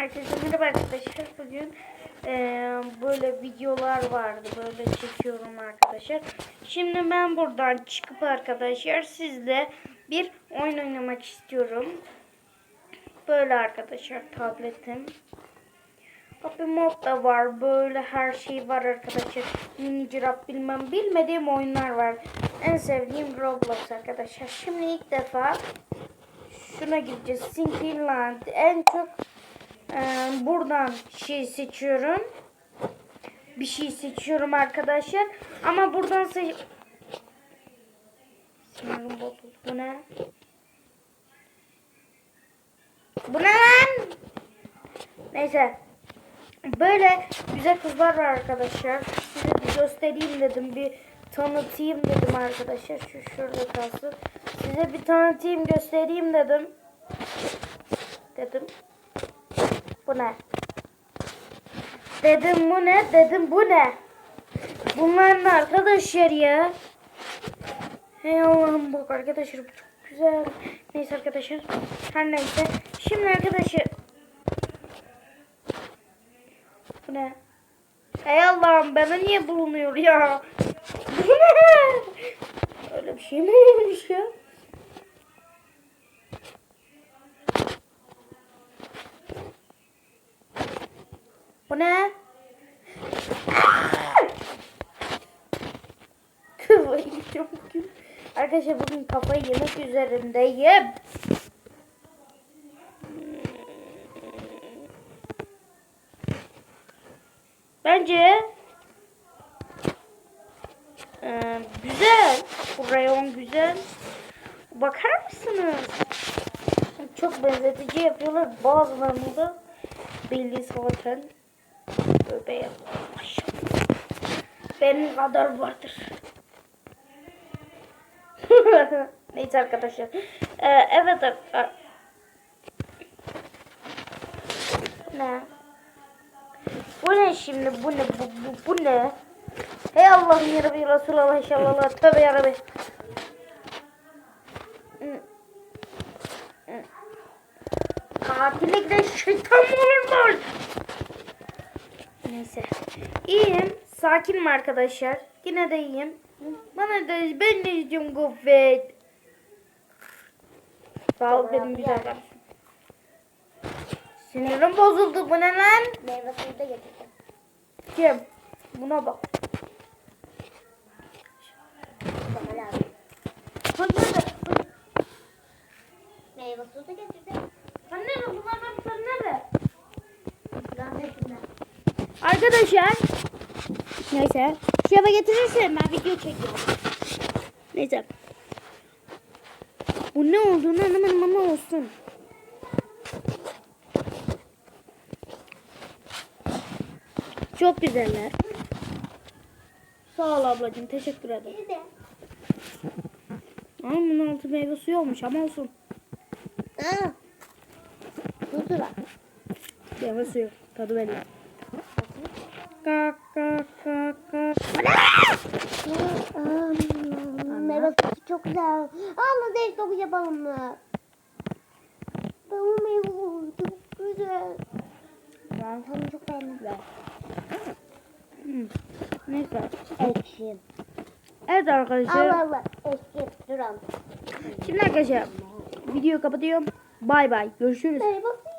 Herkese merhaba arkadaşlar. Bugün eee, böyle videolar vardı. Böyle çekiyorum arkadaşlar. Şimdi ben buradan çıkıp arkadaşlar sizle bir oyun oynamak istiyorum. Böyle arkadaşlar tabletim. Happy Mod da var. Böyle her şey var arkadaşlar. Mini Giraffe bilmem bilmediğim oyunlar var. En sevdiğim Roblox arkadaşlar. Şimdi ilk defa şuna gideceğiz. Sinkyland. En çok e, buradan şey seçiyorum. Bir şey seçiyorum arkadaşlar. Ama buradan seç... Bu ne? Bu ne lan? Neyse. Böyle güzel kızlar var arkadaşlar. Size bir göstereyim dedim. Bir tanıtayım dedim arkadaşlar. Şu şurada kalsın. Size bir tanıtayım göstereyim dedim. Dedim. Bu ne? Dedim bu ne? Dedim bu ne? Bunlar ne arkadaşlar ya? Hey Allah'ım bak arkadaşlar bu çok güzel. Neyse arkadaşlar. Her neyse. Şimdi arkadaşlar. Bu ne? Hey Allah'ım bana niye bulunuyor ya? Öyle bir şey mi olmuş ya? Bu ne? Kafayı yiyeceğim bugün. Arkadaşlar bugün kafayı yemek üzerindeyim. Bence eee, güzel. Bu rayon güzel. Bakar mısınız? Çok benzetici yapıyorlar. Bazılarını da belli zaten. Tövbe ya. Maşallah. Benim kadar vardır. Neyse arkadaşlar. Ee, evet arkadaşlar. Ne? Bu ne şimdi? Bu ne? Bu, bu, bu ne? Hey Allah'ım ya Rabbi Resulallah inşallah. Tövbe ya Rabbi. Şeytan mı olur mu? Neyse. İyiyim. Sakinim arkadaşlar. Yine de iyiyim. Bana da ben de izliyorum Gofret. Sağ ol benim güzel kardeşim. Sinirim bozuldu. Bu ne lan? Meyve suyu da getirdim. Kim? Buna bak. Meyve suyu da getirdim. Arkadaşlar. Neyse. Şu eve getirirsen ben video çekiyorum. Neyse. Bu ne olduğunu anlamadım ama olsun. Çok güzeller. Sağ ol ablacığım. Teşekkür ederim. Ama bunun altı meyve suyu olmuş ama olsun. Aa. Kutu var. Meyve suyu. Tadı belli. Kak kak kak kak. Meyve suyu çok güzel. Ama değil çok yapalım mı? Tamam meyve çok güzel. Ben sana çok beğendim. Hmm. Neyse. Ekşi. Evet arkadaşlar. Allah Allah. Ekşi. Duram. Şimdi arkadaşlar videoyu kapatıyorum. Bay bay. Görüşürüz. Suyu.